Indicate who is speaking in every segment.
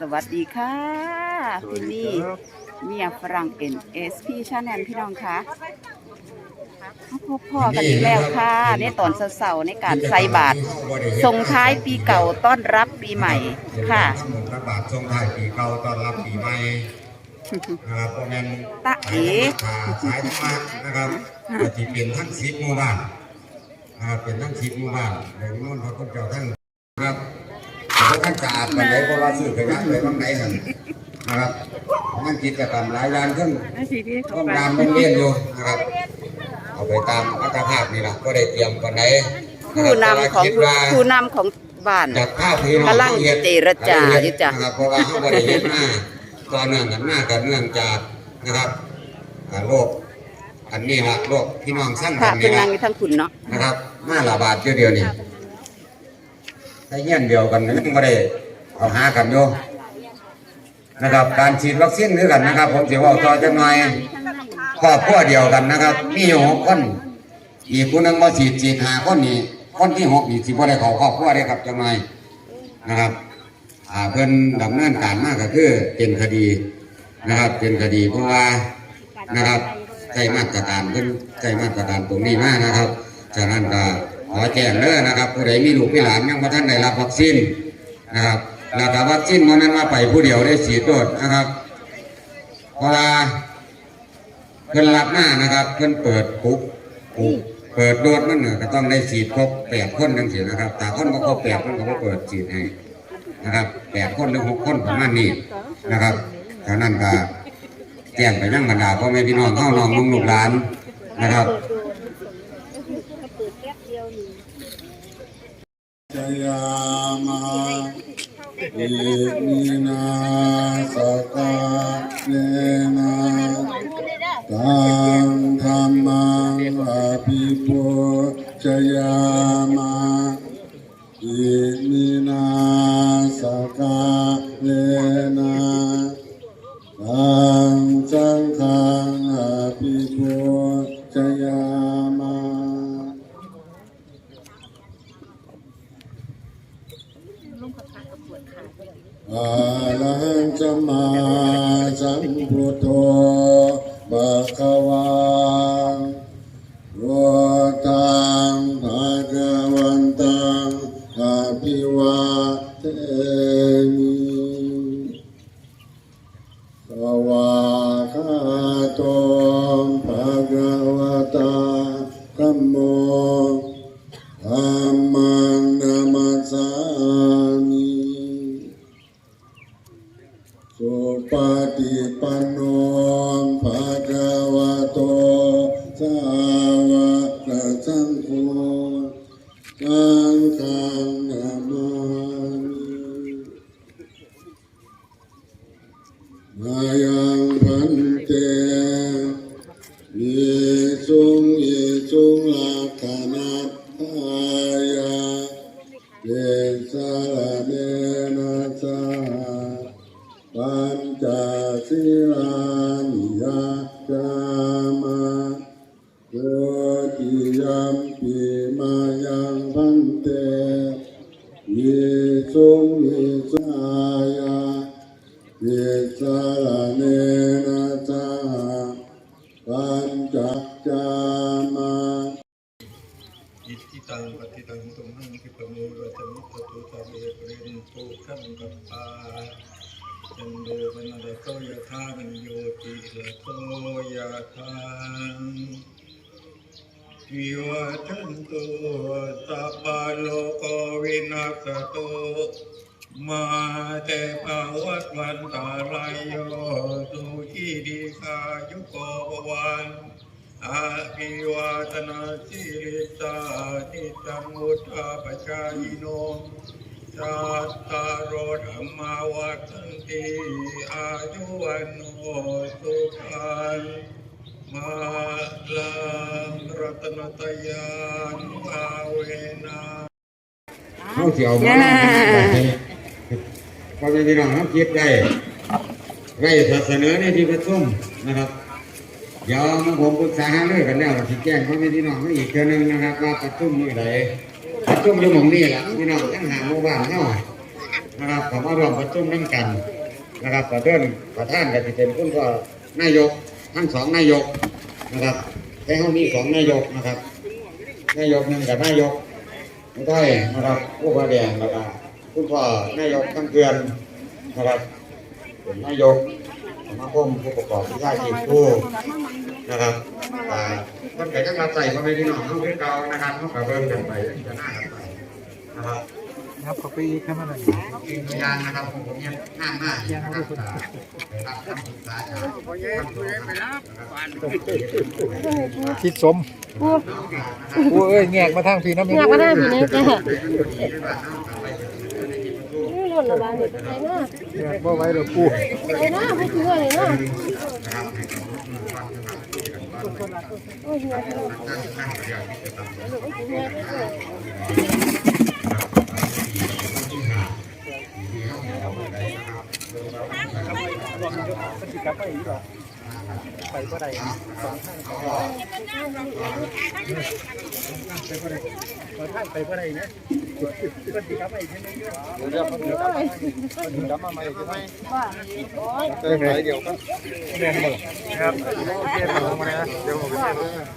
Speaker 1: สวัสดีค่ะพี่นี่เมียฝรั่งเอ็นเอสพีชาแนลพี่น้องคะมาพบพ่อกันอีกแล้วค่ะในตอนเสาร์ในการใส่บาตรส่งท้ายปีเก่าต้อนรับปีใหม่ค่ะ
Speaker 2: ทำบุญตักบาตรส่งท้ายปีเก่าต้อนรับปีใหม่นะครับเพราะงั้น
Speaker 1: ตะเอ๋
Speaker 2: ขาสายธรรมะนะครับก็ที่เป็นทั้งสิบหมู่บ้านนะครับเป็นทั้งสิบหมู่บ้านในนู้นพระคุณเจ้าท่านครับ พระท่านกราบกันเลยเพราะว่าซื้อขยะไปบางไหนกันนะครับนั่นกิจกรรมหลายอย่างขึ้นก็ตามโรงเรียนอยู่นะครับ เอาไปตามอัตภาพนี่แหละก็ได้เตรียมกันไหน
Speaker 1: ผู้นำของผู้นำของบ้าน
Speaker 2: จากภาพที่น้อง
Speaker 1: กำลังเจรจาอยู่จ้ะ
Speaker 2: นะครับเพราะว่าเขาบริเห็นมาตอนเนื่องกันหน้ากันเนื่องจากนะครับอ่าโรคอันนี้ละโรคพี่น้องสั้น
Speaker 1: พ
Speaker 2: กั
Speaker 1: ระ
Speaker 2: น
Speaker 1: เพิ่
Speaker 2: นี่
Speaker 1: น
Speaker 2: ละ
Speaker 1: นั่งอยู่ทั้งคุณเนาะ
Speaker 2: นะครับมาระบาดเดียวเดียวนี่ ถ้เงี้ยนเดียวกันยังไม่ได้เอาหากันอยู่นะครับ การฉีดวัคซีนด้วยกันนะครับ ผมจะว่าต่อจังหน่อยครอบครัวเดียวกันนะครับ มีอยู่หกคนอีกคนนึงมาฉีดฉีดหาคนนี้คนที่หกอีกสิบ่ได้เข้าครอบครัวได้ครับจังไงนะครับอ่าเพิ่นดำเนินการมากก็คือเป็นคดีนะครับ เป็นคดีเพราะว่านะครับใช้มาตรการเพิ่นใช้มาตรการตรงนี้มากนะครับฉะนั้นก็ ขอแจ้งเด้อนะครับผู้ใดมีลูกมีหลานยังบ่ทันได้รับวัคซีนนะครับแล้วก็วัคซีนมันนั้นมาไปผู้เดียวได้ฉีดโดดนะครับเพราะว่าเพิ่นรับหน้านะครับเพิ่นเปิดปุ๊บปุ๊บเปิดโดดมันเนี่ยก็ต้องได้ฉีดครบแปดคนทั้งสิ้นะครับแต่คนบ่ครบแปดคนก็เปิดฉีดให้นะครับแปดคนหรือหกคนประมาณนี้นะครับฉะนั้นก็แจ้งไปยังบรรดาพ่อแม่พี่น้องเข้านองนุ่งลูกหลานนะครับ
Speaker 3: จยามาอิมินาสกาเลนะตังธรรมัง อภิปุจยามาอิมินาสกาเลนะตังสังฆังอภิปุจยามาอาลังจะมาสัมพุทโธบะคะวา มิสวาคาโตภะคะวะตาธัมโมธัมมังนามัสสามิสุปฏิปันโน มิสุงอิสุงลักขณะทายาเดสารเนนะสาปัญจศีลานิยา เว
Speaker 4: ปเรนโตขังกัปปาจันโดปนรโตยะธามิโยติระโตยะธาวิวัชันตุสัพพโลกวินาศโตมาเตภวัตวันตาลายโยสุขีดีคายุโกภวันอาภิวาทนาสิริสานิจังมุทธาปจายโน จัตตารธรรมวัฏติอายุวันโนสุขังมาลังรัตนตยานภาเวนะ
Speaker 2: เขาเสียวมาแบบนี้พ่อแม่พี่น้องเขาคิดได้ได้เสนอในที่ประชุมนะครับเดี๋ยวผมปรึกษาหารือกันแล้วที่แจ้งพ่อแม่พี่น้องมาอีกเทื่อนึงนะครับว่าประชุมเมื่อใด ประชุมอยู่หม่องนี้แหละพี่น้องทั้งหาหมู่บ้านเนาะนะครับเขามาร่วมประชุมนั่งกันนะครับประเดินประธานก็จะเป็นคุณพ่อนายกทั้งสองนายกนะครับแต่เขามีสองนายกนะครับ นายกหนึ่งกับนายกไม่ได้นะครับผู้ว่าแดงแล้วก็คุณพ่อนายกทั้งเกือนนะครับเป็นนายกสมาคมผู้ประกอบวิชาชีพผู้นะครับ อ่าคนไก่ต้องรับใส่พ่อแม่พี่น้องเขาคือเก่านะครับเขากระเบิ้งกันไปจะหน้ากันไปนะครับ
Speaker 5: ครับขอไปอีกครับมัน
Speaker 2: งานนะครับผมผมยังห้างมากนะครับรับคำปรึกษาจากท่านผอ
Speaker 5: คิดสมโอ้เอ้ยแงกมาทางพี่น้ำ
Speaker 6: อยากมาได้ผีนี่จ้ะ
Speaker 2: น
Speaker 6: นี่หล่นอะไรเนี่ยไปหน้า
Speaker 5: แงกบ่ไว้เด้อกู
Speaker 6: ไปหน้าไม่ถืออะไรหน้า
Speaker 5: ไปบ่ได้สองทางสองทางไปบ่ได้สองทางไปบ่ได้นะ เพิ่นสิกลับมาอีกทีนึงเดี๋ยว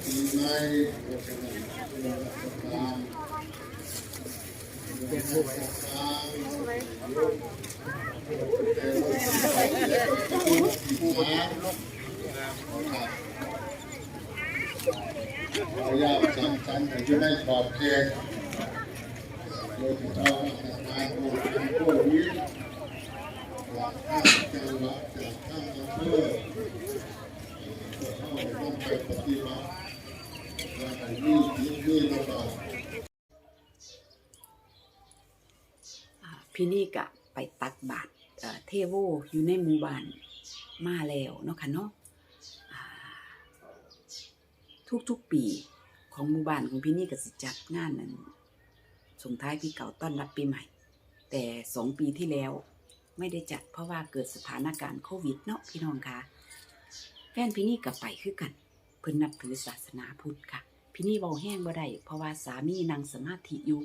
Speaker 5: ไปเปลี่ยนบ้างบ้างเดี๋ยวผมเปลี่ยนใช่ครับผมบอกว่าสิกลับมาอีกอยู่
Speaker 3: คนตั้งหลายวันดีไหมขออนุญาตสังสรรค์อยู่ในขอบเขตโดยที่ต้องการผู้ผู้นี้หลักข้ามจังหวัดจากข้ามอำเภอเข้าต้องไปปฏิบัติ
Speaker 1: พี่นี่กะไปตักบาตรเทโวอยู่ในหมู่บ้านมาแล้วเนาะค่ะเนาะทุกๆปีของหมู่บ้านของพี่นี่ก็สิจัดงานนั้นส่งท้ายปีเก่าต้อนรับปีใหม่ แต่สองปีที่แล้วไม่ได้จัดเพราะว่าเกิดสถานการณ์โควิดเนาะพี่น้องคะแฟนพี่นี่ก็ไปคือกัน เพิ่นนับถือศาสนาพุทธค่ะ พี่นี่เว้าแห้งบ่ได้เพราะว่าสามีนั่งสมาธิอยู่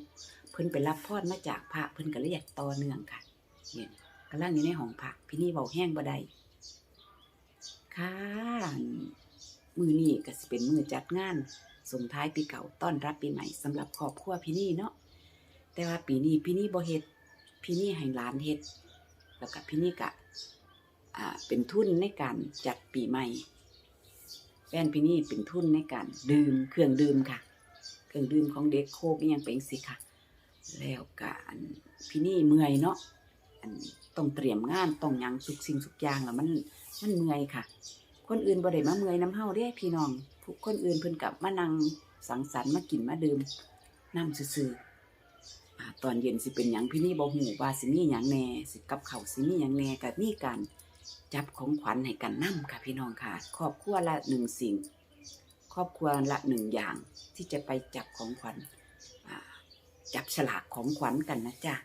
Speaker 1: เพิ่นไปรับพรมาจากพระเพิ่นก็เลยอยากต่อเนื่องค่ะเนี่ยกำลังอยู่ในห้องพระพี่นี่เว้าแห้งบ่ได้ค่ะมือนี้ก็สิเป็นมือจัดงานส่งท้ายปีเก่าต้อนรับปีใหม่สำหรับครอบครัวพี่นี่เนาะแต่ว่าปีนี้พี่นี่บ่เฮ็ดพี่นี่ให้หลานเฮ็ดแล้วก็พี่นี่ก็เป็นทุนในการจัดปีใหม่ นพี่นี่เป็นทุนในการดื่มเครื่องดื่มค่ะ เครื่องดื่มของเด็กโคกยังเป็นสิค่ะ แล้วก็อันพี่นี่เมื่อยเนาะต้องเตรียมงานต้องยังทุกสิ่งทุกอย่างแล้วมันมันเมื่อยค่ะ คนอื่นบ่ได้มาเมื่อยน้ำเฮาเด้พี่น้องผู้คนอื่นเพิ่นกลับมานั่งสังสรรค์มากินมาดื่มน้ำซื่ออตอนเย็นสิเป็นหยังพี่นี่บ่ฮู้ว่าสิมีหยังแหน่สิกับเขาสิมีหยังแหน่ก็มีการ จับของขวัญให้กันนํค่ะพี่น้องค่ะ ครอบครัวละหนึ่งสิ่ง ครอบครัวละหนึ่งอย่างที่จะไปจับของขวัญจับฉลากของขวัญกันนะจ๊ะ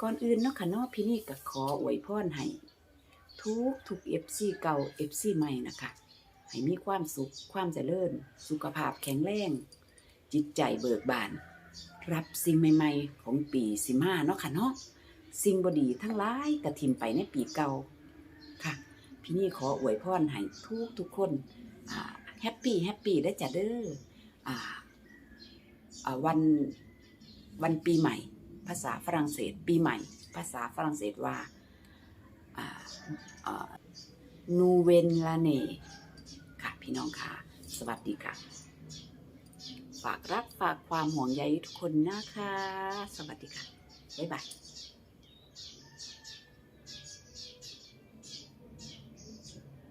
Speaker 1: ก่อนอื่นเนาะค่ะเนาะพี่นี่ก็ขออวยพรให้ทุกทุกเอฟซีเก่าเอฟซีใหม่นะคะให้มีความสุขความเจริญ สุขภาพแข็งแรง จิตใจเบิกบาน รับสิ่งใหม่ ๆ ของปีสิมาเนาะค่ะเนาะสิ่งบดีทั้งหลายกระทิมไปในปีเก่า ค่ะ พี่นี่ขออวยพรให้ทุกทุกคนแฮปปี้แฮปปี้ได้จ้ะเด้ออ่าวันวันปีใหม่ ภาษาฝรั่งเศสปีใหม่ ภาษาฝรั่งเศสว่านูเวนลาเน่ค่ะพี่น้องค่ะ สวัสดีค่ะ ฝากรักฝากความห่วงใยทุกคนนะคะ สวัสดีค่ะ บ๊ายบาย